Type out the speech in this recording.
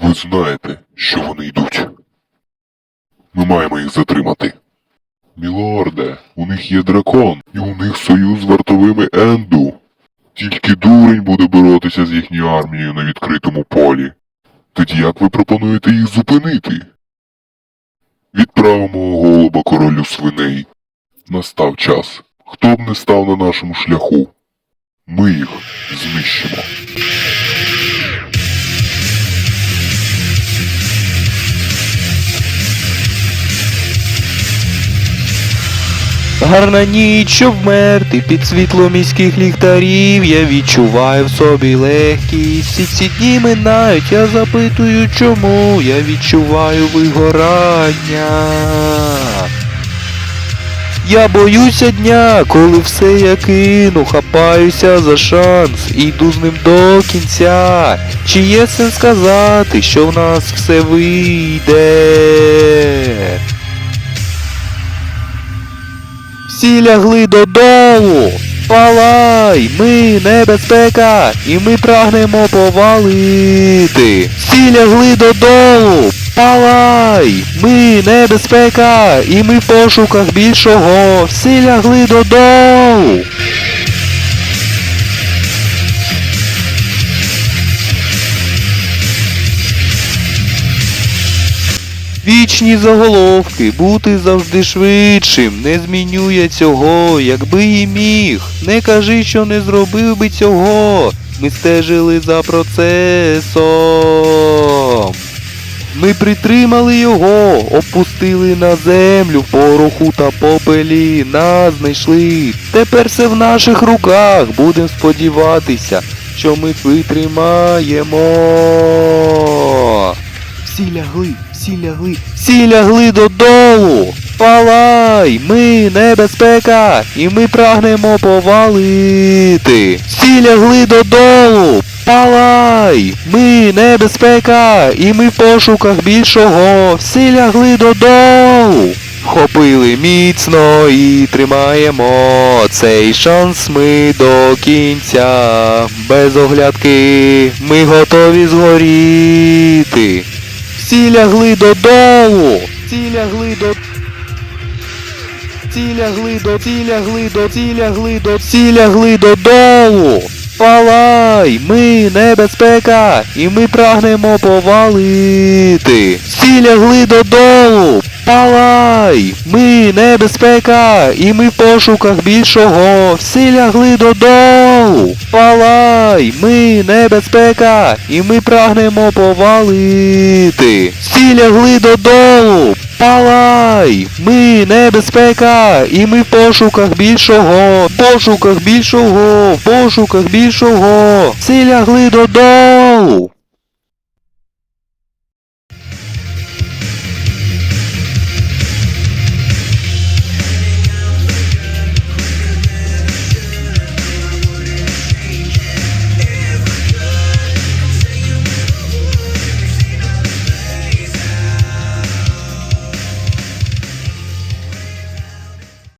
Ви знаєте, що вони йдуть. Ми маємо їх затримати. Мілорде, у них є дракон, і у них союз з вартовими Енду. Тільки дурень буде боротися з їхньою армією на відкритому полі. Тоді як ви пропонуєте їх зупинити? Відправимо голуба королю свиней. Настав час. Хто б не став на нашому шляху? Ми їх знищимо. Гарна ніч, щоб вмерти під світло міських ліхтарів, я відчуваю в собі легкість. Всі ці дні минають, я запитую чому, я відчуваю вигорання. Я боюся дня, коли все я кину, хапаюся за шанс, і йду з ним до кінця. Чи є сенс сказати, що в нас все вийде? Всі лягли додолу. Палай, ми небезпека, і ми прагнемо повалити. Всі лягли додолу. Палай, ми небезпека, і ми в пошуках більшого. Всі лягли додолу. Вічні заголовки, бути завжди швидшим, не змінює цього, якби і міг. Не кажи, що не зробив би цього. Ми стежили за процесом. Ми притримали його, опустили на землю пороху та попелі, нас знайшли. Тепер все в наших руках. Будем сподіватися, що ми витримаємо. Всі лягли, всі лягли, всі лягли додолу. Палай, ми небезпека, і ми прагнемо повалити. Всі лягли додолу. Палай, ми небезпека, і ми в пошуках більшого. Всі лягли додолу. Вхопили міцно і тримаємо цей шанс ми до кінця. Без оглядки ми готові згоріти. Всі лягли додолу. Всі лягли до. Всі лягли до, всі лягли до, всі лягли до, всі лягли додолу. Палай, ми небезпека, і ми прагнемо повалити. Всі лягли додолу. Палай, ми небезпека, і ми в пошуках більшого. Всі лягли додолу. Палай, ми небезпека, і ми прагнемо повалити. Всі лягли додолу. Палай, ми небезпека, і ми в пошуках більшого, в пошуках більшого, в пошуках більшого. Всі лягли додолу.